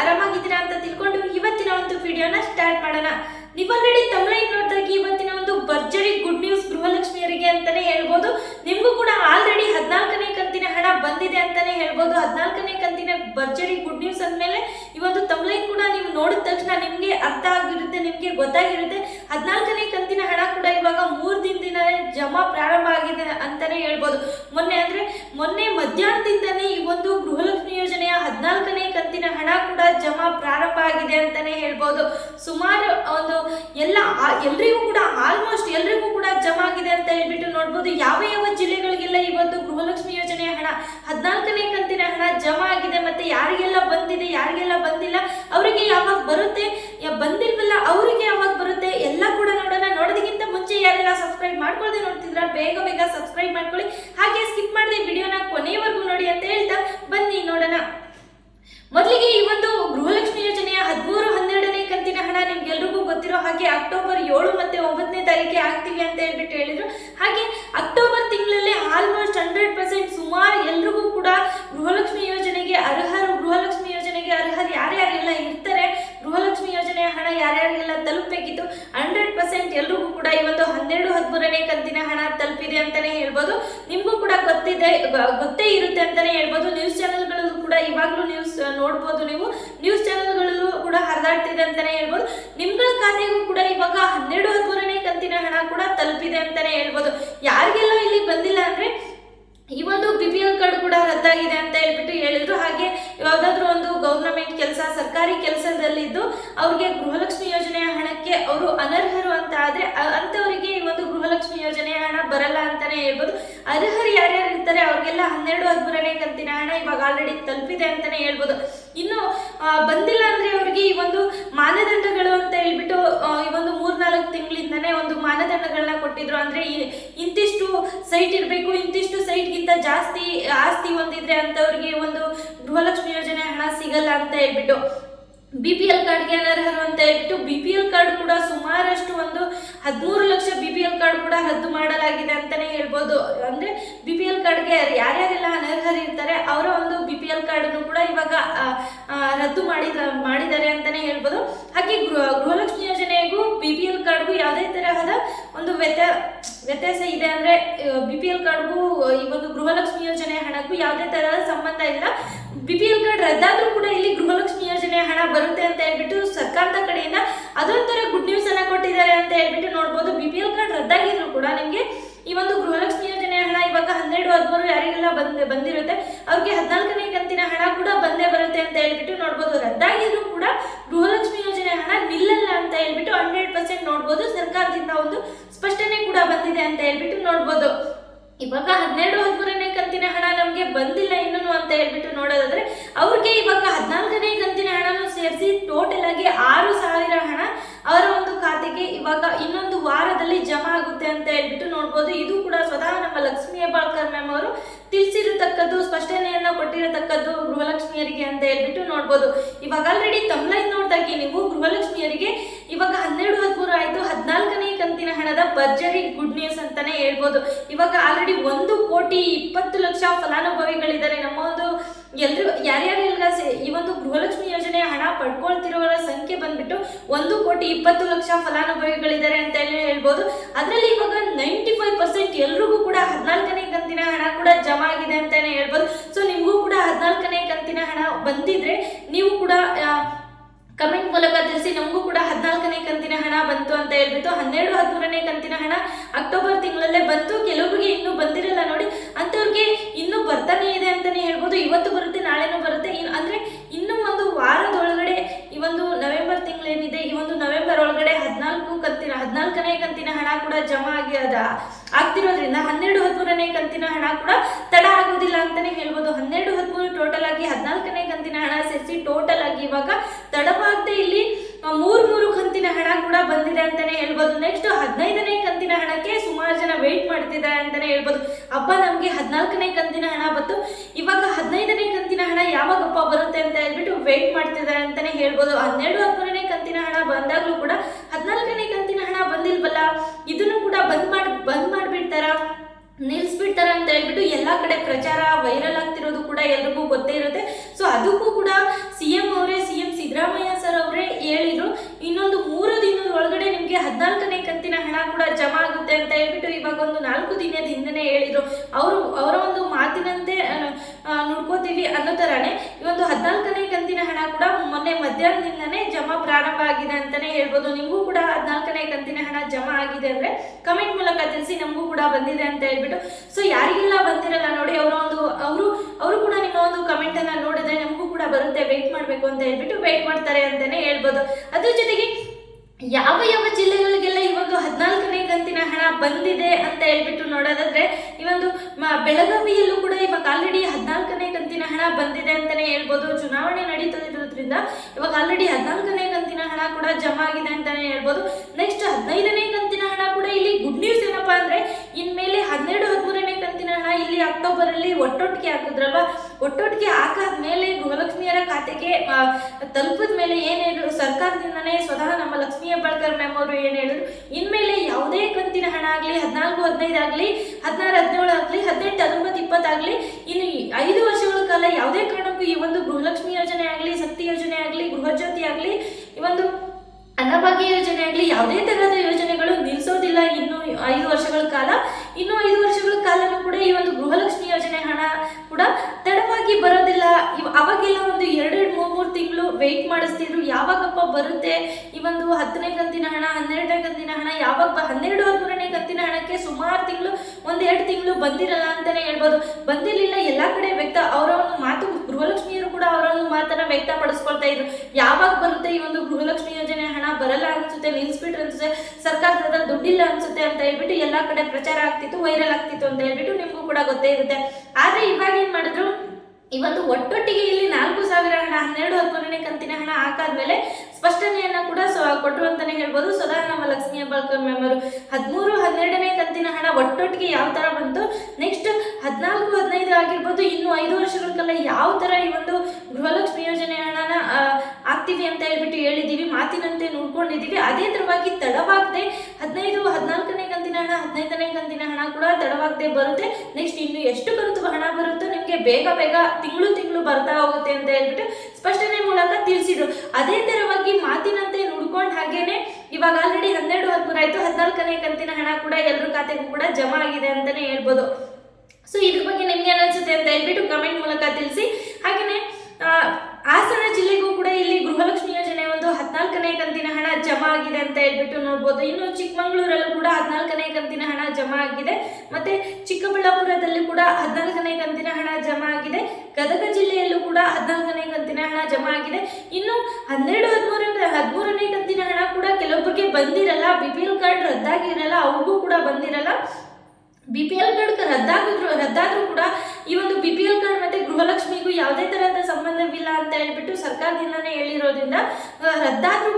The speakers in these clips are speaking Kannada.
ಆರಾಮಾಗಿದ್ದೀರಾ ಅಂತ ತಿಳ್ಕೊಂಡು ಇವತ್ತಿನ ಒಂದು ವಿಡಿಯೋನ ಸ್ಟಾರ್ಟ್ ಮಾಡೋಣ. ನೀವು ಆಲ್ರೆಡಿ ತಮ್ಲೈನ್ ನೋಡಿದಾಗ ಇವತ್ತಿನ ಒಂದು ಭರ್ಜರಿ ಗುಡ್ ನ್ಯೂಸ್ ಗೃಹಲಕ್ಷ್ಮಿಯರಿಗೆ ಅಂತಾನೆ ಹೇಳ್ಬೋದು. ನಿಮಗೂ ಕೂಡ ಆಲ್ರೆಡಿ ಹದಿನಾಲ್ಕನೇ ಕಂತಿನ ಹಣ ಬಂದಿದೆ ಅಂತಾನೆ ಹೇಳ್ಬೋದು. ಹದಿನಾಲ್ಕನೇ ಕಂತಿನ ಭರ್ಜರಿ ಗುಡ್ ನ್ಯೂಸ್ ಅಂದಮೇಲೆ ಇವತ್ತು ತಮಿಳಿಗೆ ಕೂಡ ನೀವು ನೋಡಿದ ತಕ್ಷಣ ನಿಮಗೆ ಅರ್ಥ ಆಗಿರುತ್ತೆ, ನಿಮಗೆ ಗೊತ್ತಾಗಿರುತ್ತೆ. ಹದಿನಾಲ್ಕನೇ ಕಂತಿನ ಹಣ ಕೂಡ ಇವಾಗ ಜಮಾ ಪ್ರಾರಂಭ ಆಗಿದೆ ಅಂತಾನೆ ಹೇಳ್ಬೋದು. ಮೊನ್ನೆ ಅಂದ್ರೆ ಮೊನ್ನೆ ಮಧ್ಯಾಹ್ನದಿಂದನೇ ಈ ಒಂದು ಗೃಹಲಕ್ಷ್ಮಿ ಯೋಜನೆಯ ಹದಿನಾಲ್ಕನೇ ಕಂತಿನ ಹಣ ಕೂಡ ಜಮಾ ಪ್ರಾರಂಭ ಆಗಿದೆ ಅಂತಾನೆ ಹೇಳ್ಬೋದು. ಸುಮಾರು ಒಂದು ಎಲ್ಲ ಎಲ್ರಿಗೂ ಕೂಡ ಆಲ್ಮೋಸ್ಟ್ ಎಲ್ರಿಗೂ ಕೂಡ ಜಮಾ ಆಗಿದೆ ಅಂತ ಹೇಳ್ಬಿಟ್ಟು ನೋಡ್ಬೋದು. ಯಾವ ಯಾವ ಜಿಲ್ಲೆಗಳಿಗೆಲ್ಲ ಈ ಒಂದು ಗೃಹಲಕ್ಷ್ಮಿ ಯೋಜನೆಯ ಹಣ, ಹದಿನಾಲ್ಕನೇ ಕಂತಿನ ಹಣ ಜಮಾ ಆಗಿದೆ ಮತ್ತೆ ಯಾರಿಗೆಲ್ಲ ಬಂದಿದೆ, ಯಾರಿಗೆಲ್ಲ ಬಂದಿಲ್ಲ, ಅವರಿಗೆ ಯಾವಾಗ ಬರುತ್ತೆ, ಯಾ- ಬಂದಿಲ್ವಲ್ಲ ಅವರಿಗೆ ಯಾವಾಗ ಬರುತ್ತೆ ಎಲ್ಲ ಕೂಡ ನೋಡೋಣ ನೋಡೋದಕ್ಕಿಂತ ಮುಂಚೆ ಯಾರೆಲ್ಲ ಸಬ್ಸ್ಕ್ರೈಬ್ ಮಾಡ್ಕೊಳ್ಳದೆ ನೋಡ್ತಿದ್ರ, ಬೇಗ ಬೇಗ ಸಬ್ಸ್ಕ್ರೈಬ್ ಮಾಡ್ಕೊಳ್ಳಿ. ಹಾಗೆ ಸ್ಕಿಪ್ ಮಾಡದೆ ವಿಡಿಯೋನ ಕೊನೆವರೆಗೂ ನೋಡಿ ಅಂತ ಹೇಳ್ತಾ ಬನ್ನಿ ನೋಡೋಣ. ಮೊದಲಿಗೆ ಈ ಒಂದು ಗೃಹಲಕ್ಷ್ಮಿ ಯೋಜನೆಯ ಹದಿಮೂರು, ಹನ್ನೆರಡನೇ ಕಂತಿನ ಹಣ ನಿಮ್ಗೆಲ್ರಿಗೂ ಗೊತ್ತಿರೋ ಹಾಗೆ ಅಕ್ಟೋಬರ್ ಏಳು ಮತ್ತೆ ಒಂಬತ್ತನೇ ತಾರೀಕಿಗೆ ಆಗ್ತೀವಿ ಅಂತ ಹೇಳ್ಬಿಟ್ಟು ಹೇಳಿದ್ರು. ಹಾಗೆ ಅಕ್ಟೋಬರ್ ತಿಂಗಳಲ್ಲೇ ಆಲ್ಮೋಸ್ಟ್ ಹಂಡ್ರೆಡ್ ಪರ್ಸೆಂಟ್ ಸುಮಾರು ಎಲ್ರಿಗೂ ಕೂಡ ಗೃಹಲಕ್ಷ್ಮಿ ಯೋಜನೆಗೆ ಅರ್ಹರು, ಗೃಹಲಕ್ಷ್ಮಿ ಯೋಜನೆಗೆ ಅರ್ಹರು ಯಾರ್ಯಾರೆಲ್ಲ ಇರ್ತಾರೆ, ಗೃಹಲಕ್ಷ್ಮಿ ಯೋಜನೆಯ ಹಣ ಯಾರ್ಯಾರಿಗೆಲ್ಲ ತಲುಪಬೇಕಿತ್ತು. ಹಂಡ್ರೆಡ್ ಪರ್ಸೆಂಟ್ ಎಲ್ರಿಗೂ ಕೂಡ ಒಂದು ಹನ್ನೆರಡು ಹದಿಮೂರನೇ ಕಂತಿನ ಹಣ ತಲುಪಿದೆ ಅಂತಾನೆ ಹೇಳ್ಬೋದು. ನಿಮಗೂ ಕೂಡ ಗೊತ್ತಿದೆ ಗೊತ್ತೇ ಇರುತ್ತೆ ಅಂತಾನೆ ಹೇಳ್ಬೋದು. ನ್ಯೂಸ್ ಚಾನೆಲ್ಗಳಲ್ಲೂ ಕೂಡ ಇವಾಗಲೂ ನ್ಯೂಸ್ ನೋಡ್ಬೋದು ನೀವು. ನ್ಯೂಸ್ ಚಾನೆಲ್ಗಳಲ್ಲೂ ಕೂಡ ಹರಿದಾಡ್ತಿದೆ ಅಂತಾನೆ ಹೇಳ್ಬೋದು. ನಿಮ್ಗಳ ಖಾತೆಗೂ ಕೂಡ ಇವಾಗ ಹನ್ನೆರಡು ಹದಿಮೂರನೇ ಕಂತಿನ ಹಣ ಕೂಡ ತಲುಪಿದೆ ಅಂತಾನೆ ಹೇಳ್ಬೋದು. ಯಾರಿಗೆಲ್ಲ ಇಲ್ಲಿ ಬಂದಿಲ್ಲ ಅಂದ್ರೆ ಈ ಒಂದು ಬಿ ಪಿ ಎಲ್ ಕಾರ್ಡ್ ಕೂಡ ರದ್ದಾಗಿದೆ ಅಂತ ಹೇಳ್ಬಿಟ್ಟು ಹೇಳಿದ್ರು. ಹಾಗೆ ಯಾವುದಾದ್ರೂ ಒಂದು ಗೌರ್ನಮೆಂಟ್ ಕೆಲಸ, ಸರ್ಕಾರಿ ಕೆಲಸದಲ್ಲಿದ್ದು ಅವ್ರಿಗೆ ಗೃಹಲಕ್ಷ್ಮಿ ಯೋಜನೆಯ ಹಣಕ್ಕೆ ಅವರು ಅನರ್ಹರು ಅಂತ ಆದ್ರೆ ಅಂತವರಿಗೆ ಈ ಒಂದು ಗೃಹಲಕ್ಷ್ಮಿ ಯೋಜನೆಯ ಹಣ ಬರಲ್ಲ ಅಂತಾನೆ ಹೇಳ್ಬೋದು. ಅರ್ಹರು ಯಾರ್ಯಾರು ಇರ್ತಾರೆ ಅವ್ರಿಗೆಲ್ಲ ಹನ್ನೆರಡು ಹದಿಮೂರನೇ ಕಂತಿನ ಹಣ ಇವಾಗ ಆಲ್ರೆಡಿ ತಲುಪಿದೆ ಅಂತಾನೆ ಹೇಳ್ಬೋದು. ಇನ್ನು ಬಂದಿಲ್ಲ ಅಂದ್ರೆ ಅವರಿಗೆ ಈ ಮಾನದಂಡಗಳನ್ನ ಕೊಟ್ಟಿದ್ರು ಅಂದ್ರೆ ಇಂತಿಷ್ಟು ಸೈಟ್ ಇರಬೇಕು, ಇಂತಿಷ್ಟು ಸೈಟ್ಗಿಂತ ಜಾಸ್ತಿ ಆಸ್ತಿ ಹೊಂದಿದ್ರೆ ಅಂತವ್ರಿಗೆ ಒಂದು ಗೃಹಲಕ್ಷ್ಮಿ ಯೋಜನೆ ಹಣ ಸಿಗಲ್ಲ ಅಂತ ಹೇಳ್ಬಿಟ್ಟು ಬಿ ಪಿ ಎಲ್ ಕಾರ್ಡ್ಗೆ ಅನರ್ಹರು ಅಂತ ಹೇಳ್ಬಿಟ್ಟು ಬಿ ಪಿ ಎಲ್ ಕಾರ್ಡ್ ಕೂಡ ಸುಮಾರಷ್ಟು ಒಂದು ಹದಿಮೂರು lakh B P L card ಕೂಡ ರದ್ದು ಮಾಡಲಾಗಿದೆ ಅಂತಲೇ ಹೇಳ್ಬೋದು. ಅಂದ್ರೆ ಬಿ ಪಿ ಎಲ್ ಕಾರ್ಡ್ಗೆ ಯಾರ್ಯಾರೆಲ್ಲ ಅನರ್ಹರು ಕಾರ್ಡ್ ಕಾರ್ಡನ್ನು ಕೂಡ ಇವಾಗ ರದ್ದು ಮಾಡಿದ, ಮಾಡಿದ್ದಾರೆ ಅಂತಾನೆ ಹೇಳ್ಬೋದು. ಹಾಗೆ ಗೃಹ, ಗೃಹಲಕ್ಷ್ಮಿ ಯೋಜನೆಗೂ ಬಿ ಪಿ ಎಲ್ ಕಾರ್ಡ್ಗೂ ಯಾವುದೇ ತರಹದ ಒಂದು ವ್ಯತ್ಯ, ವ್ಯತ್ಯಾಸ ಇದೆ ಅಂದ್ರೆ ಬಿ ಪಿ ಎಲ್ ಕಾರ್ಡ್ಗೂ ಈ ಒಂದು ಗೃಹಲಕ್ಷ್ಮಿ ಯೋಜನೆ ಹಣಕ್ಕೂ ಯಾವುದೇ ತರಹದ ಸಂಬಂಧ ಇಲ್ಲ. ಬಿ ಪಿ ಎಲ್ ಕಾರ್ಡ್ ರದ್ದಾದ್ರೂ ಕೂಡ ಇಲ್ಲಿ ಗೃಹಲಕ್ಷ್ಮಿ ಯೋಜನೆ ಹಣ ಬರುತ್ತೆ ಅಂತ ಹೇಳ್ಬಿಟ್ಟು ಸರ್ಕಾರದ ಕಡೆಯಿಂದ ಅದೊಂಥರ ಗುಡ್ ನ್ಯೂಸ್ ಅನ್ನ ಕೊಟ್ಟಿದ್ದಾರೆ ಅಂತ ಹೇಳ್ಬಿಟ್ಟು ನೋಡ್ಬೋದು. ಬಿ ಪಿ ಎಲ್ ಕಾರ್ಡ್ ರದ್ದಾಗಿದ್ರು ಕೂಡ ನಿಮಗೆ ಈ ಒಂದು ಹಣ ಇವಾಗ ಹನ್ನೆರಡು ಹದಿಮೂರು ಯಾರಿಗೆಲ್ಲ ಬಂದ್ ಬಂದಿರುತ್ತೆ, ಅವ್ರಿಗೆ ಹದಿನಾಲ್ಕನೇ ಕಂತಿನ ಹಣ ಕೂಡ ಬಂದೇ ಬರುತ್ತೆ ಅಂತ ಹೇಳ್ಬಿಟ್ಟು ನೋಡ್ಬೋದು. ರದ್ದಾಗಿದ್ರು ಕೂಡ ಗೃಹಲಕ್ಷ್ಮಿ ಯೋಜನೆ ಹಣ ನಿಲ್ಲಲ್ಲ ಅಂತ ಹೇಳ್ಬಿಟ್ಟು ಹಂಡ್ರೆಡ್ ಪರ್ಸೆಂಟ್ ನೋಡ್ಬೋದು. ಸರ್ಕಾರದಿಂದ ಒಂದು ಸ್ಪಷ್ಟನೆ ಕೂಡ ಬಂದಿದೆ ಅಂತ ಹೇಳ್ಬಿಟ್ಟು ನೋಡ್ಬೋದು. ಇವಾಗ ಹನ್ನೆರಡು ಹದಿಮೂರನೇ ಕಂತಿನ ಹಣ ನಮಗೆ ಬಂದಿಲ್ಲ ಇನ್ನೂ ಅಂತ ಹೇಳ್ಬಿಟ್ಟು ನೋಡೋದಾದ್ರೆ, ಅವ್ರಿಗೆ ಇವಾಗ ಹದಿನಾಲ್ಕನೇ ಕಂತಿನ ಹಣನೂ ಸೇರಿಸಿ ಟೋಟಲ್ ಆಗಿ ಆರು ಸಾವಿರ ಹಣ ಅವರ ಒಂದು ಖಾತೆಗೆ ಇವಾಗ ಇನ್ನೊಂದು ವಾರದಲ್ಲಿ ಜಮಾ ಆಗುತ್ತೆ ಅಂತ ಹೇಳ್ಬಿಟ್ಟು ನೋಡ್ಬೋದು. ಇದು ಕೂಡ ಸ್ವತಃ ನಮ್ಮ ಲಕ್ಷ್ಮೀ ಹೆಬ್ಬಾಳ್ಕರ್ ಮ್ಯಾಮ್ ಅವರು ತಿಳಿಸಿರತಕ್ಕದ್ದು, ಸ್ಪಷ್ಟನೆಯನ್ನ ಕೊಟ್ಟಿರತಕ್ಕದ್ದು ಗೃಹಲಕ್ಷ್ಮಿಯರಿಗೆ ಅಂತ ಹೇಳ್ಬಿಟ್ಟು ನೋಡ್ಬೋದು. ಇವಾಗ ಆಲ್ರೆಡಿ ತಮ್ಲೈನ್ ನೋಡ್ದಾಗಿ ನೀವು ಗೃಹಲಕ್ಷ್ಮಿಯರಿಗೆ ಇವಾಗ ಹನ್ನೆರಡು, ಹದಿಮೂರು ಆಯ್ತು, ಹದಿನಾಲ್ಕನೇ ಕಂತಿನ ಹಣದ ಭರ್ಜರಿ ಗುಡ್ ನ್ಯೂಸ್ ಅಂತಾನೆ ಹೇಳ್ಬೋದು. ಇವಾಗ ಆಲ್ರೆಡಿ ಒಂದು ಕೋಟಿ ಇಪ್ಪತ್ತು ಲಕ್ಷ ಫಲಾನುಭವಿಗಳಿದ್ದಾರೆ. ನಮ್ಮ ಒಂದು ಎಲ್ರಿಗೂ ಯಾರ್ಯಾರೆಲ್ಲ ಸೇ- ಈ ಒಂದು ಗೃಹಲಕ್ಷ್ಮಿ ಯೋಜನೆ ಹಣ ಪಡ್ಕೊಳ್ತಿರೋರ ಸಂಖ್ಯೆ ಬಂದ್ಬಿಟ್ಟು ಒಂದು ಕೋಟಿ ಇಪ್ಪತ್ತು ಲಕ್ಷ ಫಲಾನುಭವಿಗಳಿದ್ದಾರೆ ಅಂತ ಹೇಳಿ ಹೇಳ್ಬೋದು. ಅದರಲ್ಲಿ ಇವಾಗ ನೈಂಟಿ ಫೈವ್ ಪರ್ಸೆಂಟ್ ಎಲ್ರಿಗೂ ಕೂಡ ಹದಿನಾಲ್ಕನೇ ಕಂತಿನ ಹಣ ಕೂಡ ಜಮಾ ಆಗಿದೆ ಅಂತಾನೆ ಹೇಳ್ಬೋದು. ಸೊ ನಿಮಗೂ ಕೂಡ ಹದಿನಾಲ್ಕನೇ ಕಂತಿನ ಹಣ ಬಂದಿದ್ರೆ, ನೀವು ಕೂಡ ಕಮೆಂಟ್ ಮೂಲಕ ತಿಳಿಸಿ, ನಮಗೂ ಕೂಡ ಹದಿನಾಲ್ಕನೇ ಕಂತಿನ ಹಣ ಬಂತು ಅಂತ ಹೇಳ್ಬಿಟ್ಟು, ಹನ್ನೆರಡು, ಹದಿಮೂರನೇ ಕಂತಿನ ಹಣ ಅಕ್ಟೋಬರ್ ತಿಂಗಳಲ್ಲೇ ಬಂತು. ಕೆಲವರಿಗೆ ಇನ್ನೂ ಬಂದಿರಲ್ಲ ನೋಡಿ. ಅಂಥವ್ರಿಗೆ ಇನ್ನೂ ಬರ್ತಾನೆ ಇದೆ ಅಂತಾನೆ ಹೇಳ್ಬೋದು. ಇವತ್ತು ಬರುತ್ತೆ, ನಾಳೆನೂ ಬರುತ್ತೆ. ಅಂದ್ರೆ ಇನ್ನೂ ಒಂದು ವಾರದೊಳಗಡೆ ಒಂದು ನವೆಂಬರ್ ತಿಂಗಳೇನಿದೆ, ಈ ಒಂದು ನವೆಂಬರ್ ಒಳಗಡೆ ಹದಿನಾಲ್ಕು ಕಂತಿನ, ಹದಿನಾಲ್ಕನೇ ಕಂತಿನ ಹಣ ಕೂಡ ಜಮಾ ಆಗಿ ಅದ. ಆಗ್ತಿರೋದ್ರಿಂದ ಹನ್ನೆರಡು, ಹದಿಮೂರನೇ ಕಂತಿನ ಹಣ ಕೂಡ ತಡ ಆಗೋದಿಲ್ಲ ಅಂತಾನೆ ಹೇಳ್ಬೋದು. ಹನ್ನೆರಡು, ಹದಿಮೂರು ಟೋಟಲ್ ಆಗಿ ಹದಿನಾಲ್ಕನೇ ಕಂತಿನ ಹಣ ಸೇರಿಸಿ ಟೋಟಲ್ ಆಗಿ ಇವಾಗ ತಡವಾಗದೆ ಇಲ್ಲಿ ಆ, ಮೂರ್ ಮೂರು ಕಂತಿನ ಹಣ ಕೂಡ ಬಂದಿದೆ ಅಂತಾನೆ ಹೇಳ್ಬೋದು. ನೆಕ್ಸ್ಟ್ ಹದಿನೈದನೇ ಕಂತಿನ ಹಣಕ್ಕೆ ಸುಮಾರು ಜನ ವೆಯ್ಟ್ ಮಾಡ್ತಿದ್ದಾರೆ ಅಂತಾನೆ ಹೇಳ್ಬೋದು. ಅಪ್ಪ ನಮಗೆ ಹದಿನಾಲ್ಕನೇ ಕಂತಿನ ಹಣ ಬಂತು. ಇವಾಗ ಹದಿನೈದನೇ ಕಂತಿನ ಹಣ ಯಾವಾಗಪ್ಪ ಬರುತ್ತೆ ಅಂತ ಹೇಳ್ಬಿಟ್ಟು ವೆಯ್ಟ್ ಮಾಡ್ತಿದ್ದಾರೆ ಅಂತಾನೆ ಹೇಳ್ಬೋದು. ಹನ್ನೆರಡು, ಹದಿಮೂರನೇ ಕಂತಿನ ಹಣ ಬಂದಾಗ್ಲೂ ಕೂಡ ಹದಿನಾಲ್ಕನೇ ಕಂತಿನ ಹಣ ಬಂದಿಲ್ವಲ್ಲ, ಇದನ್ನು ಕೂಡ ಬಂದ್ ಮಾಡಿ, ಬಂದ್ ಮಾಡ್ಬಿಡ್ತಾರ? ನಿಲ್ಲಿಸ್ಬಿಡ್ತಾರ ಅಂತ ಹೇಳ್ಬಿಟ್ಟು ಎಲ್ಲ ಕಡೆ ಪ್ರಚಾರ ವೈರಲ್ ಆಗ್ತಿರೋದು ಕೂಡ ಎಲ್ರಿಗೂ ಗೊತ್ತೇ ಇರುತ್ತೆ. ಸೊ ಅದಕ್ಕೂ ಕೂಡ ಸಿ ಎಂ ಅವರೇ ಸಿ ಎಂ ಕೂಡ ಜಮಾ ಆಗುತ್ತೆ ಅಂತ ಹೇಳ್ಬಿಟ್ಟು ಇವಾಗ ಒಂದು ನಾಲ್ಕು ದಿನದ ಹಿಂದೆನೇ ಹೇಳಿದ್ರು. ಅವರು, ಅವರ ಒಂದು ಮಾತಿನಂತೆ ನೋಡ್ಕೋತೀವಿ ಅನ್ನೋ ಥರನೇ ಈ ಒಂದು ಹದಿನಾಲ್ಕನೇ ಕಂತಿನ ಹಣ ಕೂಡ ಮೊನ್ನೆ ಮಧ್ಯಾಹ್ನದಿಂದನೇ ಜಮಾ ಪ್ರಾರಂಭ ಆಗಿದೆ ಅಂತಾನೆ ಹೇಳ್ಬೋದು. ನಿಮಗೂ ಕೂಡ ಹದಿನಾಲ್ಕನೇ ಕಂತಿನ ಹಣ ಜಮಾ ಆಗಿದೆ ಅಂದ್ರೆ ಕಮೆಂಟ್ ಮೂಲಕ ತಿಳಿಸಿ ನಮಗೂ ಕೂಡ ಬಂದಿದೆ ಅಂತ ಹೇಳ್ಬಿಟ್ಟು. ಸೊ ಯಾರಿಗೆಲ್ಲ ಬಂದಿರಲ್ಲ ನೋಡಿ, ಅವರ ಒಂದು, ಅವರು ಅವರು ಕೂಡ ನಿಮ್ಮ ಒಂದು ಕಮೆಂಟ್ ಅನ್ನ ನೋಡಿದ್ರೆ ನಮಗೂ ಕೂಡ ಬರುತ್ತೆ. ವೆಯ್ಟ್ ಮಾಡಬೇಕು ಅಂತ ಹೇಳ್ಬಿಟ್ಟು ವೇಟ್ ಮಾಡ್ತಾರೆ ಅಂತಾನೆ ಹೇಳ್ಬೋದು. ಅದ್ರ ಜೊತೆಗೆ ಯಾವ ಯಾವ ಜಿಲ್ಲೆಗಳಿಗೆಲ್ಲ ಈ ಒಂದು ಹದಿನಾಲ್ಕನೇ ಕಂತಿನ ಹಣ ಬಂದಿದೆ ಅಂತ ಹೇಳ್ಬಿಟ್ಟು ನೋಡೋದಾದ್ರೆ, ಈ ಒಂದು ಬೆಳಗಾವಿಯಲ್ಲೂ ಕೂಡ ಇವಾಗ ಆಲ್ರೆಡಿ ಹದಿನಾಲ್ಕನೇ ಕಂತಿನ ಹಣ ಬಂದಿದೆ ಅಂತಾನೆ ಹೇಳ್ಬೋದು. ಚುನಾವಣೆ ನಡೀತಾ ಇರೋದ್ರಿಂದ ಇವಾಗ ಆಲ್ರೆಡಿ ಹದಿನಾಲ್ಕನೇ ಕಂತಿನ ಹಣ ಕೂಡ ಜಮಾ ಆಗಿದೆ ಅಂತಾನೆ ಹೇಳ್ಬೋದು. ನೆಕ್ಸ್ಟ್ ಹದಿನೈದನೇ ಕಂತಿನ ಹಣ ಕೂಡ ಇಲ್ಲಿ ಗುಡ್ ನ್ಯೂಸ್ ಏನಪ್ಪಾ ಅಂದ್ರೆ, ಇನ್ಮೇಲೆ ಹನ್ನೆರಡು ಹದಿಮೂರನೇ ಕಂತಿನ ಹಣ ಇಲ್ಲಿ ಅಕ್ಟೋಬರ್ ಅಲ್ಲಿ ಒಟ್ಟೊಟ್ಟಿಗೆ ಹಾಕಿದ್ರಲ್ವಾ? ಒಟ್ಟೊಟ್ಟಿಗೆ ಹಾಕಾದ್ಮೇಲೆ ಗೃಹಲಕ್ಷ್ಮಿಯರ ಖಾತೆಗೆ ತಲುಪದ ಮೇಲೆ ಏನ್ ಹೇಳಿದ್ರು ಸರ್ಕಾರದಿಂದನೇ ಸ್ವತಃ ನಮ್ಮ ಲಕ್ಷ್ಮೀ ಹೆಬ್ಬಾಳ್ಕರ್ ಮ್ಯಾಮ್ ಅವರು ಏನ್ ಹೇಳಿದ್ರು ಇನ್ಮೇಲೆ ಯಾವುದೇ ಕಂತಿನ ಹಣ ಆಗಲಿ, ಹದಿನಾಲ್ಕು, ಹದಿನೈದು ಆಗಲಿ, ಹದಿನಾರು, ಹದಿನೇಳು ಆಗಲಿ, ಹದಿನೆಂಟು, ಹತ್ತೊಂಬತ್ತು ಇಪ್ಪತ್ತಾಗಲಿ ಇನ್ನು ಐದು ವರ್ಷಗಳ ಕಾಲ ಯಾವುದೇ ಕಾರಣಕ್ಕೂ ಈ ಒಂದು ಗೃಹಲಕ್ಷ್ಮಿ ಯೋಜನೆ ಆಗಲಿ, ಶಕ್ತಿ ಯೋಜನೆ ಆಗಲಿ ಗೃಹಜ್ಯೋತಿ ಆಗಲಿ, ಈ ಒಂದು ಅನ್ನಭಾಗ್ಯ ಯೋಜನೆ ಆಗಲಿ, ಯಾವುದೇ ತರಹದ ಯೋಜನೆಗಳು ನಿಲ್ಲಿಸೋದಿಲ್ಲ ಇನ್ನು ಐದು ವರ್ಷಗಳ ಕಾಲ. ಇನ್ನು ಐದು ವರ್ಷಗಳ ಕಾಲನೂ ಕೂಡ ಈ ಒಂದು ಗೃಹಲಕ್ಷ್ಮಿ ಯೋಜನೆ ಹಣ ಕೂಡ ತಡವಾಗಿ ಬರೋದಿಲ್ಲ. ಅವಾಗೆಲ್ಲ ಒಂದು ಎರಡೆರಡು ಮೂರು ಮೂರು ತಿಂಗಳು ವೆಯ್ಟ್ ಮಾಡಿಸ್ತಿದ್ರು. ಯಾವಾಗಪ್ಪ ಬರುತ್ತೆ? ಈ ಒಂದು ಹತ್ತನೇ ಕಂತಿನ ಹಣ, ಹನ್ನೆರಡನೇ ಕಂತಿನ ಹಣ, ಯಾವಾಗ ಹನ್ನೆರಡು ಹದಿಮೂರನೇ ಕಂತಿನ ಹಣಕ್ಕೆ ಸುಮಾರು ತಿಂಗಳು, ಒಂದೆರಡು ತಿಂಗಳು ಬಂದಿರಲ್ಲ ಅಂತಾನೆ ಹೇಳ್ಬೋದು. ಬಂದಿರಲಿಲ್ಲ, ಎಲ್ಲ ಕಡೆ ವ್ಯಕ್ತ ಅವರ ಒಂದು ಮಾತು ಗೃಹಲಕ್ಷ್ಮಿಯರು ಕೂಡ ಅವರ ಒಂದು ಮಾತನ್ನ ವ್ಯಕ್ತಪಡಿಸ್ಕೊಳ್ತಾ ಇದ್ರು. ಯಾವಾಗ ಬರುತ್ತೆ ಈ ಒಂದು ಗೃಹಲಕ್ಷ್ಮಿ ಯೋಜನೆ ಹಣ ಬರಲ್ಲ ಅನ್ಸುತ್ತೆ, ನಿಲ್ಸ್ಬಿಟ್ರೆ ಅನ್ಸುತ್ತೆ ಸರ್ಕಾರದ ಹತ್ರ ದುಡ್ಡಿಲ್ಲ ಅನ್ಸುತ್ತೆ ಅಂತ ಹೇಳ್ಬಿಟ್ಟು ಎಲ್ಲಾ ಕಡೆ ಪ್ರಚಾರ ಆಗ್ತಿತ್ತು, ವೈರಲ್ ಆಗ್ತಿತ್ತು ಅಂತ ಹೇಳ್ಬಿಟ್ಟು ನಿಮಗೂ ಕೂಡ ಗೊತ್ತೇ ಇರುತ್ತೆ. ಆದ್ರೆ ಇವಾಗ ಏನ್ ಮಾಡಿದ್ರು? ಇವತ್ತು ಒಟ್ಟೊಟ್ಟಿಗೆ ಇಲ್ಲಿ ನಾಲ್ಕು ಸಾವಿರ ಹಣ, ಹನ್ನೆರಡು ಹದಿಮೂರನೇ ಕಂತಿನ ಹಣ ಹಾಕಾದ್ಮೇಲೆ ಕೊಟ್ರು ಅಂತಾನೆ ಹೇಳ್ಬೋದು. ಸದಾ ನಮ್ಮ ಲಕ್ಷ್ಮೀ ಹೆಬ್ಬಾಳ್ಕರ್ ಮ್ಯಾಮ್ ಅವರು ಹದಿಮೂರು, ಹನ್ನೆರಡನೇ ಕಂತಿನ ಹಣ ಒಟ್ಟೊಟ್ಟಿಗೆ ಯಾವ ತರ ಬಂತು? ನೆಕ್ಸ್ಟ್ ಹದಿನಾಲ್ಕು, ಹದಿನೈದು ಆಗಿರ್ಬೋದು. ಇನ್ನು ಐದು ವರ್ಷಗಳ ಕಾಲ ಯಾವ ತರ ಈ ಒಂದು ಗೃಹಲಕ್ಷ್ಮಿ ಯೋಜನೆ ಹಣನ ಆಗ್ತೀವಿ ಅಂತ ಹೇಳ್ಬಿಟ್ಟು ಹೇಳಿದೀವಿ. ಮಾತಿನಂತೆ ನೋಡ್ಕೊಂಡಿದೀವಿ. ಅದೇ ತರವಾಗಿ ತಡವಾಗದೆ ಹದಿನೈದು, ಹದಿನಾಲ್ಕನೇ ಕಂತಿನ ಹಣ, ಹದಿನೈದನೇ ಕಂತಿನ ಹಣ ಕೂಡ ತಡವಾಗದೆ ಬರುತ್ತೆ. ನೆಕ್ಸ್ಟ್ ಇನ್ನು ಎಷ್ಟು ಕಂತು ಹಣ ಬರುತ್ತೋ ನಿಮಗೆ ಬೇಗ ಬೇಗ ತಿಂಗಳು ತಿಂಗಳು ಬರ್ತಾ ಹೋಗುತ್ತೆ ಅಂತ ಹೇಳ್ಬಿಟ್ಟು ಸ್ಪಷ್ಟನೆ ಮೂಲಕ ತಿಳಿಸಿದ್ರು. ಅದೇ ತರವಾಗಿ ಮಾತಿನಂತೆ ನುಡ್ಕೊಂಡ್ ಹಾಗೇನೆ ಇವಾಗ ಆಲ್ರೆಡಿ ಹನ್ನೆರಡು, ಹದಿಮೂರು ಆಯ್ತು. ಹದಿನಾಲ್ಕನೇ ಕಂತಿನ ಹಣ ಕೂಡ ಎಲ್ಲರ ಖಾತೆಗೂ ಕೂಡ ಜಮಾ ಆಗಿದೆ ಅಂತಾನೆ ಹೇಳ್ಬೋದು. ಸೊ ಇದ್ರ ಬಗ್ಗೆ ನಿಮ್ಗೆ ಅನಿಸುತ್ತೆ ಅಂತ ಹೇಳ್ಬಿಟ್ಟು ಕಮೆಂಟ್ ಮೂಲಕ ತಿಳಿಸಿ. ಹಾಗೇನೆ ಹಾಸನ ಜಿಲ್ಲೆಗೂ ಕೂಡ ಇಲ್ಲಿ ಗೃಹಲಕ್ಷ್ಮಿ ಯೋಜನೆ ಒಂದು ಹದಿನಾಲ್ಕನೇ ಕಂತಿನ ಹಣ ಜಮಾ ಆಗಿದೆ ಅಂತ ಹೇಳ್ಬಿಟ್ಟು ನೋಡ್ಬೋದು. ಇನ್ನು ಚಿಕ್ಕಮಂಗ್ಳೂರಲ್ಲೂ ಕೂಡ ಹದಿನಾಲ್ಕನೇ ಕಂತಿನ ಜಮಾ ಆಗಿದೆ. ಮತ್ತೆ ಚಿಕ್ಕಬಳ್ಳಾಪುರದಲ್ಲಿ ಕೂಡ ಹದಿನಾಲ್ಕನೇ ಕಂತಿನ ಹಣ ಜಮಾ ಆಗಿದೆ. ಗದಗ ಜಿಲ್ಲೆಯಲ್ಲೂ ಕೂಡ ಹದಿನಾಲ್ಕನೇ ಕಂತಿನ ಹಣ ಜಮಾ ಆಗಿದೆ. ಇನ್ನು ಹನ್ನೆರಡು, ಹದಿಮೂರನೇ ಹದಿಮೂರನೇ ಕಂತಿನ ಹಣ ಕೂಡ ಕೆಲವೊಬ್ಬರಿಗೆ ಬಂದಿರಲ್ಲ. ಬಿ ಪಿ ಎಲ್ ಕಾರ್ಡ್ ರದ್ದಾಗಿರಲ್ಲ. ಅವ್ರಿಗೂ ಕೂಡ ಬಂದಿರಲ್ಲ. ಬಿ ಪಿ ಎಲ್ ಕಾರ್ಡ್ ರದ್ದಾಗಿದ್ರು, ರದ್ದಾದ್ರೂ ಕೂಡ ಈ ಒಂದು ಬಿ ಪಿ ಎಲ್ ಕಾರ್ಡ್ ಮತ್ತೆ ಗೃಹಲಕ್ಷ್ಮಿಗೂ ಯಾವುದೇ ತರಹದ ಸಂಬಂಧವಿಲ್ಲ ಅಂತ ಹೇಳ್ಬಿಟ್ಟು ಸರ್ಕಾರದಿಂದನೇ ಹೇಳಿರೋದ್ರಿಂದ ರದ್ದಾದ್ರೂ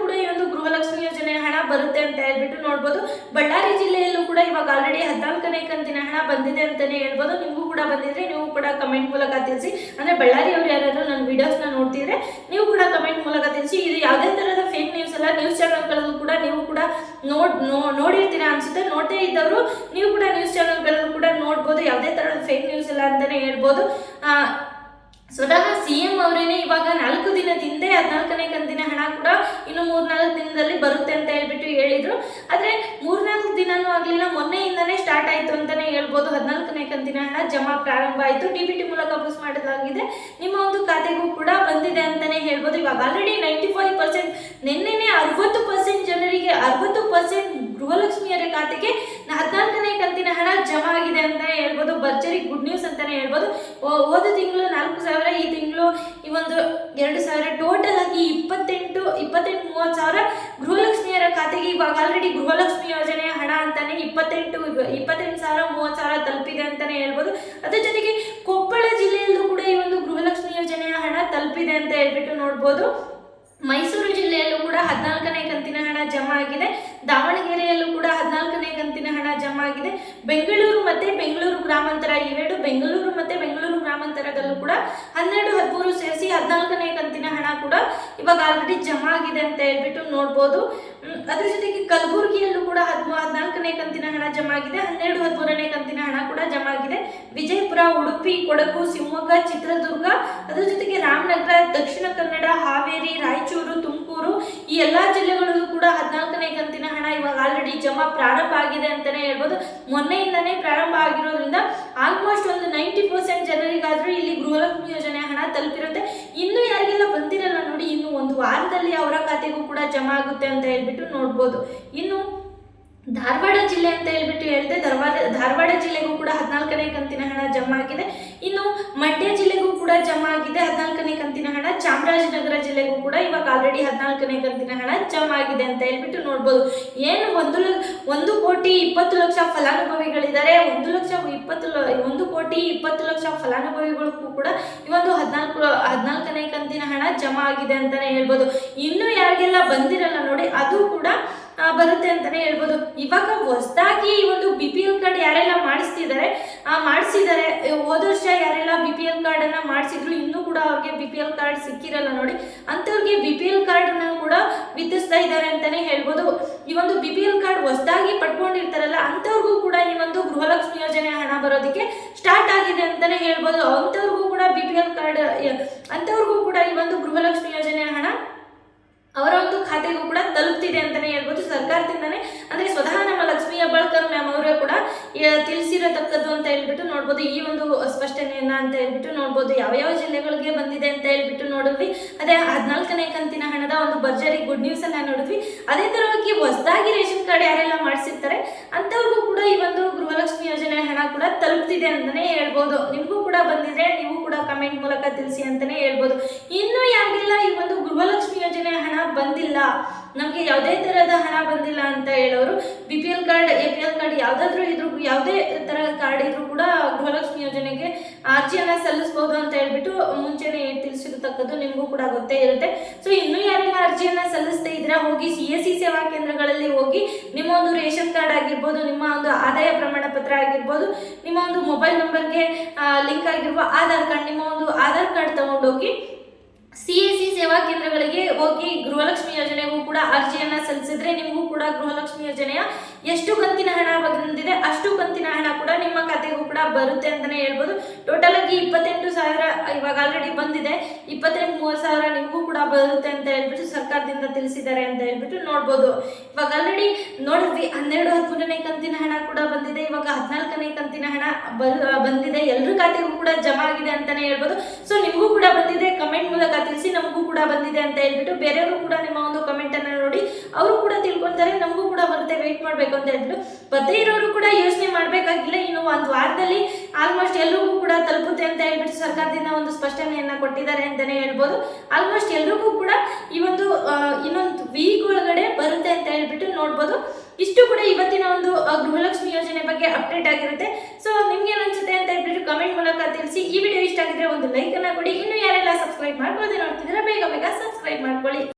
ಬರುತ್ತೆ ಅಂತ ಹೇಳ್ಬಿಟ್ಟು ನೋಡ್ಬೋದು. ಬಳ್ಳಾರಿ ಜಿಲ್ಲೆಯಲ್ಲೂ ಕೂಡ ಇವಾಗ ಆಲ್ರೆಡಿ ಹದಿನಾಲ್ಕನೇ ಕಂತಿನ ಹಣ ಬಂದಿದೆ ಅಂತಾನೆ ಹೇಳ್ಬೋದು. ನಿಮಗೂ ಕೂಡ ಬಂದಿದ್ರೆ ನೀವು ಕೂಡ ಕಮೆಂಟ್ ಮೂಲಕ ತಿಳಿಸಿ. ಅಂದ್ರೆ ಬಳ್ಳಾರಿ ಯಾರಾದರೂ ಯಾರು ನನ್ನ ವಿಡಿಯೋಸ್ನ ನೋಡ್ತಿದ್ರೆ ನೀವು ಕೂಡ ಕಮೆಂಟ್ ಮೂಲಕ ತಿಳಿಸಿ. ಇದು ಯಾವುದೇ ತರಹದ ಫೇಕ್ ನ್ಯೂಸ್ ಅಲ್ಲ ನ್ಯೂಸ್ ಚಾನಲ್ಗಳಲ್ಲೂ ಕೂಡ ನೀವು ಕೂಡ ನೋಡ್ ನೋಡಿರ್ತೀರಾ ಅನ್ಸುತ್ತೆ. ನೋಡದೇ ಇದ್ದವರು ನೀವು ಕೂಡ ನ್ಯೂಸ್ ಚಾನಲ್ಗಳಲ್ಲೂ ಕೂಡ ನೋಡ್ಬೋದು. ಯಾವುದೇ ತರಹದ ಫೇಕ್ ನ್ಯೂಸ್ ಇಲ್ಲ ಅಂತಾನೆ ಹೇಳ್ಬೋದು. ಸ್ವತಃ ಸಿ ಎಂ ಅವರೇನೆ ಇವಾಗ ನಾಲ್ಕು ದಿನದ ಹಿಂದೆ ಹದಿನಾಲ್ಕನೇ ಕಂತಿನ ಹಣ ಕೂಡ ಇನ್ನು ಮೂರ್ನಾಲ್ಕು ದಿನದಲ್ಲಿ ಬರುತ್ತೆ ಅಂತ ಹೇಳ್ಬಿಟ್ಟು ಹೇಳಿದ್ರು. ಆದ್ರೆ ಮೂರ್ನಾಲ್ಕು ದಿನನೂ ಆಗ್ಲಿಲ್ಲ, ಮೊನ್ನೆಯಿಂದನೇ ಸ್ಟಾರ್ಟ್ ಆಯ್ತು ಅಂತಾನೆ ಹೇಳ್ಬೋದು. ಹದಿನಾಲ್ಕನೇ ಕಂತಿನ ಹಣ ಜಮಾ ಪ್ರಾರಂಭ ಆಯ್ತು. ಡಿ ಬಿ ಟಿ ಮೂಲಕ ಬೂಸ್ ಮಾಡಲಾಗಿದೆ. ನಿಮ್ಮ ಒಂದು ಖಾತೆಗೂ ಕೂಡ ಬಂದಿದೆ ಅಂತಾನೆ ಹೇಳ್ಬೋದು. ಇವಾಗ ಆಲ್ರೆಡಿ ನೈಂಟಿ ಫೈವ್ ಪರ್ಸೆಂಟ್ ನಿನ್ನೆನೆ ಅರವತ್ತು ಪರ್ಸೆಂಟ್ ಜನರಿಗೆ, ಅರವತ್ತು ಪರ್ಸೆಂಟ್ ಗೃಹಲಕ್ಷ್ಮಿಯರ ಖಾತೆಗೆ ಹದಿನಾಲ್ಕನೇ ಕಂತಿನ ಹಣ ಜಮಾ ಆಗಿದೆ ಅಂತ ಹೇಳ್ಬೋದು ಭರ್ಜರಿ ಗುಡ್ ನ್ಯೂಸ್ ಅಂತಾನೆ ಹೇಳ್ಬೋದು ಹೋ- ಹೋದ ತಿಂಗಳು ನಾಲ್ಕು ಸಾವಿರ, ಈ ತಿಂಗಳು ಈ ಒಂದು ಎರಡು ಸಾವಿರ ಟೋಟಲ್ ಆಗಿ ಇಪ್ಪತ್ತೆಂಟು ಇಪ್ಪತ್ತೆಂಟು, ಮೂವತ್ತು ಸಾವಿರ ಗೃಹಲಕ್ಷ್ಮಿಯರ ಖಾತೆಗೆ ಇವಾಗ ಆಲ್ರೆಡಿ ಗೃಹಲಕ್ಷ್ಮಿ ಯೋಜನೆಯ ಹಣ ಅಂತಾನೆ ಇಪ್ಪತ್ತೆಂಟು ಇಪ್ಪತ್ತೆಂಟು ಸಾವಿರ, ಮೂವತ್ತು ಸಾವಿರ ತಲುಪಿದೆ ಅಂತಾನೆ ಹೇಳ್ಬೋದು. ಅದ್ರ ಜೊತೆಗೆ ಕೊಪ್ಪಳ ಜಿಲ್ಲೆಯಲ್ಲೂ ಕೂಡ ಈ ಒಂದು ಗೃಹಲಕ್ಷ್ಮಿ ಯೋಜನೆಯ ಹಣ ತಲುಪಿದೆ ಅಂತ ಹೇಳ್ಬಿಟ್ಟು ನೋಡ್ಬೋದು. ಮೈಸೂರು ಜಿಲ್ಲೆಯಲ್ಲೂ ಕೂಡ ಹದಿನಾಲ್ಕನೇ ಜಮಾ ಆಗಿದೆ. ದಾವಣಗೆರೆಯಲ್ಲೂ ಕೂಡ ಹದಿನಾಲ್ಕನೇ ಕಂತಿನ ಹಣ ಜಮಾ ಆಗಿದೆ. ಬೆಂಗಳೂರು ಮತ್ತೆ ಬೆಂಗಳೂರು ಗ್ರಾಮಾಂತರ ಇವೆರಡು ಬೆಂಗಳೂರು ಮತ್ತೆ ಬೆಂಗಳೂರು ಗ್ರಾಮಾಂತರದಲ್ಲೂ ಕೂಡ ಹನ್ನೆರಡು, ಹದಿಮೂರು ಸೇರಿಸಿ ಹದಿನಾಲ್ಕನೇ ಕಂತಿನ ಹಣ ಕೂಡ ಇವಾಗ ಆಲ್ರೆಡಿ ಜಮಾ ಆಗಿದೆ ಅಂತ ಹೇಳ್ಬಿಟ್ಟು ನೋಡ್ಬೋದು. ಅದ್ರ ಜೊತೆಗೆ ಕಲಬುರಗಿಯಲ್ಲೂ ಕೂಡ ಹದಿಮೂ, ಹದಿನಾಲ್ಕನೇ ಕಂತಿನ ಹಣ ಜಮಾ ಆಗಿದೆ. ಹನ್ನೆರಡು, ಹದಿಮೂರನೇ ಕಂತಿನ ಹಣ ಕೂಡ ಜಮಾ ಆಗಿದೆ. ವಿಜಯಪುರ, ಉಡುಪಿ, ಕೊಡಗು, ಶಿವಮೊಗ್ಗ, ಚಿತ್ರದುರ್ಗ, ಅದ್ರ ಜೊತೆಗೆ ರಾಮನಗರ, ದಕ್ಷಿಣ ಕನ್ನಡ, ಹಾವೇರಿ, ರಾಯಚೂರು, ತುಮಕೂರು ಈ ಎಲ್ಲಾ ಜಿಲ್ಲೆಗಳಲ್ಲೂ ಕೂಡ ಹದಿನಾಲ್ಕನೇ ಕಂತಿನ ಹಣ ಇವಾಗ ಆಲ್ರೆಡಿ ಜಮಾ ಪ್ರಾರಂಭ ಆಗಿದೆ ಅಂತಾನೆ ಹೇಳ್ಬೋದು. ಮೊನ್ನೆಯಿಂದನೇ ಪ್ರಾರಂಭ ಆಗಿರೋದ್ರಿಂದ ಆಲ್ಮೋಸ್ಟ್ ಒಂದು ನೈಂಟಿ ಪರ್ಸೆಂಟ್ ಜನರಿಗಾದ್ರೂ ಇಲ್ಲಿ ಗೃಹಲಕ್ಷ್ಮಿ ಯೋಜನೆ ಹಣ ತಲುಪಿರುತ್ತೆ. ಇನ್ನು ಯಾರಿಗೆಲ್ಲ ಬಂದಿರಲ್ಲ ನೋಡಿ, ಇನ್ನು ಒಂದು ವಾರದಲ್ಲಿ ಅವರ ಖಾತೆಗೂ ಕೂಡ ಜಮಾ ಆಗುತ್ತೆ ಅಂತ ಹೇಳ್ಬಿಟ್ಟು ನೋಡ್ಬೋದು. ಇನ್ನು ಧಾರವಾಡ ಜಿಲ್ಲೆ ಅಂತ ಹೇಳ್ಬಿಟ್ಟು ಹೇಳಿದೆ ಧಾರವಾಡ ಧಾರವಾಡ ಜಿಲ್ಲೆಗೂ ಕೂಡ ಹದಿನಾಲ್ಕನೇ ಕಂತಿನ ಹಣ ಜಮಾ ಆಗಿದೆ ಇನ್ನು ಮಂಡ್ಯ ಜಿಲ್ಲೆಗೂ ಕೂಡ ಜಮಾ ಆಗಿದೆ ಹದಿನಾಲ್ಕನೇ ಕಂತಿನ ಹಣ ಚಾಮರಾಜನಗರ ಜಿಲ್ಲೆಗೂ ಕೂಡ ಇವಾಗ ಆಲ್ರೆಡಿ ಹದಿನಾಲ್ಕನೇ ಕಂತಿನ ಹಣ ಜಮಾ ಆಗಿದೆ ಅಂತ ಹೇಳ್ಬಿಟ್ಟು ನೋಡ್ಬೋದು. ಏನು ಒಂದು ಒಂದು ಕೋಟಿ ಇಪ್ಪತ್ತು ಲಕ್ಷ ಫಲಾನುಭವಿಗಳಿದ್ದಾರೆ. ಒಂದು ಲಕ್ಷ ಇಪ್ಪತ್ತು ಒಂದು ಕೋಟಿ ಇಪ್ಪತ್ತು ಲಕ್ಷ ಫಲಾನುಭವಿಗಳಿಗೂ ಕೂಡ ಈ ಒಂದು ಹದಿನಾಲ್ಕು, ಹದಿನಾಲ್ಕನೇ ಕಂತಿನ ಹಣ ಜಮಾ ಆಗಿದೆ ಅಂತಾನೆ ಹೇಳ್ಬೋದು. ಇನ್ನು ಯಾರಿಗೆಲ್ಲ ಬಂದಿರಲ್ಲ ನೋಡಿ, ಅದು ಕೂಡ ಬರುತ್ತೆ ಅಂತಾನೆ ಹೇಳ್ಬೋದು. ಇವಾಗ ಹೊಸದಾಗಿ ಈ ಒಂದು ಬಿ ಪಿ ಎಲ್ ಕಾರ್ಡ್ ಯಾರೆಲ್ಲ ಮಾಡಿಸ್ತಿದ್ದಾರೆ ಮಾಡಿಸಿದ್ದಾರೆ, ಹೋದ ವರ್ಷ ಯಾರೆಲ್ಲ ಬಿ ಪಿ ಎಲ್ ಕಾರ್ಡನ್ನು ಮಾಡಿಸಿದ್ರು, ಇನ್ನೂ ಕೂಡ ಅವ್ರಿಗೆ ಬಿ ಪಿ ಎಲ್ ಕಾರ್ಡ್ ಸಿಕ್ಕಿರಲ್ಲ ನೋಡಿ, ಅಂಥವ್ರಿಗೆ ಬಿ ಪಿ ಎಲ್ ಕಾರ್ಡನ್ನ ಕೂಡ ವಿಧಿಸ್ತಾ ಇದ್ದಾರೆ ಅಂತಾನೆ ಹೇಳ್ಬೋದು. ಈ ಒಂದು ಬಿ ಪಿ ಎಲ್ ಕಾರ್ಡ್ ಹೊಸದಾಗಿ ಪಡ್ಕೊಂಡಿರ್ತಾರಲ್ಲ, ಅಂಥವ್ರಿಗೂ ಕೂಡ ಈ ಒಂದು ಗೃಹಲಕ್ಷ್ಮಿ ಯೋಜನೆ ಹಣ ಬರೋದಕ್ಕೆ ಸ್ಟಾರ್ಟ್ ಆಗಿದೆ ಅಂತಾನೆ ಹೇಳ್ಬೋದು. ಅಂಥವ್ರಿಗೂ ಕೂಡ ಬಿ ಪಿ ಎಲ್ ಕಾರ್ಡ್ ಅಂಥವ್ರಿಗೂ ಕೂಡ ಈ ಒಂದು ಗೃಹಲಕ್ಷ್ಮಿ ಯೋಜನೆ ಹಣ ಅವರ ಒಂದು ಖಾತೆಗೂ ಕೂಡ ತಲುಪ್ತಿದೆ ಅಂತಾನೆ ಹೇಳ್ಬೋದು. ಸರ್ಕಾರದಿಂದನೇ, ಅಂದ್ರೆ ಸ್ವತಃ ನಮ್ಮ ಲಕ್ಷ್ಮೀ ಹೆಬ್ಬಾಳ್ಕರ್ ಮ್ಯಾಮ್ ಅವರೇ ಕೂಡ ತಿಳಿಸಿರತಕ್ಕದ್ದು ಅಂತ ಹೇಳ್ಬಿಟ್ಟು ನೋಡ್ಬೋದು. ಈ ಒಂದು ಸ್ಪಷ್ಟನೆಯನ್ನ ಅಂತ ಹೇಳ್ಬಿಟ್ಟು ನೋಡ್ಬೋದು. ಯಾವ ಯಾವ ಜಿಲ್ಲೆಗಳಿಗೆ ಬಂದಿದೆ ಅಂತ ಹೇಳ್ಬಿಟ್ಟು ನೋಡಿದ್ವಿ. ಅದೇ ಹದಿನಾಲ್ಕನೇ ಕಂತಿನ ಹಣದ ಒಂದು ಭರ್ಜರಿ ಗುಡ್ ನ್ಯೂಸ್ ಅನ್ನ ನೋಡಿದ್ವಿ. ಅದೇ ತರವಾಗಿ ಹೊಸದಾಗಿ ರೇಷನ್ ಕಾರ್ಡ್ ಯಾರೆಲ್ಲ ಮಾಡಿಸಿರ್ತಾರೆ ಅಂತವ್ರಿಗೂ ಕೂಡ ತಲುಪ್ತಿದೆ ಅಂತಲೇ ಹೇಳ್ಬೋದು. ನಿಮಗೂ ಕೂಡ ಬಂದಿದ್ರೆ ನೀವು ಕೂಡ ಕಮೆಂಟ್ ಮೂಲಕ ತಿಳಿಸಿ ಅಂತಲೇ ಹೇಳ್ಬೋದು. ಇನ್ನು ಯಾರಿಗೆಲ್ಲ ಈ ಒಂದು ಗೃಹಲಕ್ಷ್ಮಿ ಯೋಜನೆ ಹಣ ಬಂದಿಲ್ಲ, ನಮಗೆ ಯಾವುದೇ ತರಹದ ಹಣ ಬಂದಿಲ್ಲ ಅಂತ ಹೇಳೋರು B P L card A P L card ಯಾವುದಾದ್ರೂ ಇದ್ರೂ, ಯಾವುದೇ ಥರ ಕಾರ್ಡ್ ಇದ್ರೂ ಕೂಡ ಗೃಹಲಕ್ಷ್ಮಿ ಯೋಜನೆಗೆ ಅರ್ಜಿಯನ್ನು ಸಲ್ಲಿಸ್ಬೋದು ಅಂತ ಹೇಳ್ಬಿಟ್ಟು ಮುಂಚೆನೇ ತಿಳಿಸಿರತಕ್ಕದ್ದು ನಿಮಗೂ ಕೂಡ ಗೊತ್ತೇ ಇರುತ್ತೆ. ಸೊ ಇನ್ನೂ ಯಾರೆಲ್ಲ ಅರ್ಜಿಯನ್ನು ಇದ್ದೀರಾ ಹೋಗಿ ಸಿ ಎಸ್ ಸಿ ಸೇವಾ ಕೇಂದ್ರಗಳಲ್ಲಿ ಹೋಗಿ, ನಿಮ್ಮ ಒಂದು ರೇಷನ್ ಕಾರ್ಡ್ ಆಗಿರ್ಬೋದು, ನಿಮ್ಮ ಒಂದು ಆದಾಯ ಪ್ರಮಾಣ ಪತ್ರ ಆಗಿರ್ಬೋದು, ನಿಮ್ಮ ಒಂದು ಮೊಬೈಲ್ ನಂಬರ್ಗೆ ಲಿಂಕ್ ಆಗಿರುವ ಆಧಾರ್ ಕಾರ್ಡ್, ನಿಮ್ಮ ಒಂದು ಆಧಾರ್ ಕಾರ್ಡ್ ತಗೊಂಡೋಗಿ ಸಿ ಎಸ್ ಸಿ ಸೇವಾ ಕೇಂದ್ರಗಳಿಗೆ ಹೋಗಿ ಗೃಹಲಕ್ಷ್ಮಿ ಯೋಜನೆಗೂ ಕೂಡ ಅರ್ಜಿಯನ್ನು ಸಲ್ಲಿಸಿದ್ರೆ ನಿಮಗೂ ಕೂಡ ಗೃಹಲಕ್ಷ್ಮಿ ಯೋಜನೆಯ ಎಷ್ಟು ಕಂತಿನ ಹಣ ಬಂದಿದೆ, ಅಷ್ಟು ಕಂತಿನ ಹಣ ಕೂಡ ನಿಮ್ಮ ಖಾತೆಗೂ ಕೂಡ ಬರುತ್ತೆ ಅಂತಾನೆ ಹೇಳ್ಬೋದು. ಟೋಟಲ್ ಆಗಿ ಇಪ್ಪತ್ತೆಂಟು ಸಾವಿರ ಇವಾಗ ಆಲ್ರೆಡಿ ಬಂದಿದೆ. ಇಪ್ಪತ್ತೆಂಟು ಮೂವತ್ತು ಸಾವಿರ ನಿಮಗೂ ಕೂಡ ಬರುತ್ತೆ ಅಂತ ಹೇಳ್ಬಿಟ್ಟು ಸರ್ಕಾರದಿಂದ ತಿಳಿಸಿದ್ದಾರೆ ಅಂತ ಹೇಳ್ಬಿಟ್ಟು ನೋಡ್ಬೋದು. ಇವಾಗ ಆಲ್ರೆಡಿ ನೋಡಿದ್ವಿ, ಹನ್ನೆರಡು, ಹದಿಮೂರನೇ ಕಂತಿನ ಹಣ ಕೂಡ ಬಂದಿದೆ. ಇವಾಗ ಹದಿನಾಲ್ಕನೇ ಕಂತಿನ ಹಣ ಬಂದಿದೆ. ಎಲ್ಲರ ಖಾತೆಗೂ ಕೂಡ ಜಮಾ ಆಗಿದೆ ಅಂತಾನೆ ಹೇಳ್ಬೋದು. ಸೊ ನಿಮಗೂ ಕೂಡ ಬಂದಿದೆ. ಕಮೆಂಟ್ ಮೂಲಕ ತಿಳಿಸಿ ನಮಗೂ ಕೂಡ ಬಂದಿದೆ ಅಂತ ಹೇಳ್ಬಿಟ್ಟು ಬೇರೆಯವರು ಕೂಡ ನಿಮ್ಮ ಒಂದು ಕಮೆಂಟ್ ಅನ್ನ ನೋಡಿ, ಅವರು ಕೂಡ ತಿಳ್ಕೊಳ್ತಾರೆ ನಮಗೂ ಕೂಡ ಬರುತ್ತೆ. ವೇಟ್ ಮಾಡಬೇಕು ಅಂತ ಹೇಳ್ಬಿಟ್ಟು. ಬದ್ದೇ ಇರೋರು ಕೂಡ ಯೋಚನೆ ಮಾಡಬೇಕಾಗಿಲ್ಲ. ಇನ್ನು ಒಂದು ವಾರದಲ್ಲಿ ಆಲ್ಮೋಸ್ಟ್ ಎಲ್ಲರಿಗೂ ಕೂಡ ತಲುಪುತ್ತೆ ಅಂತ ಹೇಳ್ಬಿಟ್ಟು ಸರ್ಕಾರದಿಂದ ಒಂದು ಸ್ಪಷ್ಟನೆಯನ್ನ ಕೊಟ್ಟಿದ್ದಾರೆ ಅಂತಾನೆ ಹೇಳ್ಬೋದು. ಆಲ್ಮೋಸ್ಟ್ ಎಲ್ರಿಗೂ ಕೂಡ ಈ ಒಂದು ಇನ್ನೊಂದು ವೀಕ್ ಒಳಗಡೆ ಬರುತ್ತೆ ಅಂತ ಹೇಳ್ಬಿಟ್ಟು ನೋಡ್ಬೋದು. ಇಷ್ಟು ಕೂಡ ಇವತ್ತಿನ ಒಂದು ಗೃಹಲಕ್ಷ್ಮಿ ಯೋಜನೆ ಬಗ್ಗೆ ಅಪ್ಡೇಟ್ ಆಗಿರುತ್ತೆ. ಸೊ ನಿಮ್ಗೆ ಅನ್ಸುತ್ತೆ ಅಂತ ಹೇಳ್ಬಿಟ್ಟು ಕಮೆಂಟ್ ಮೂಲಕ ತಿಳಿಸಿ. ಈ ವಿಡಿಯೋ ಇಷ್ಟ ಆಗಿದ್ರೆ ಒಂದು ಲೈಕ್ ಅನ್ನ ಕೊಡಿ. ಇನ್ನು ಯಾರೆಲ್ಲ ಸಬ್ಸ್ಕ್ರೈಬ್ ಮಾಡ್ಕೊಳ್ಳೋದೇ ನೋಡ್ತಿದ್ರೆ ಬೇಗ ಬೇಗ ಸಬ್ಸ್ಕ್ರೈಬ್ ಮಾಡ್ಕೊಳ್ಳಿ.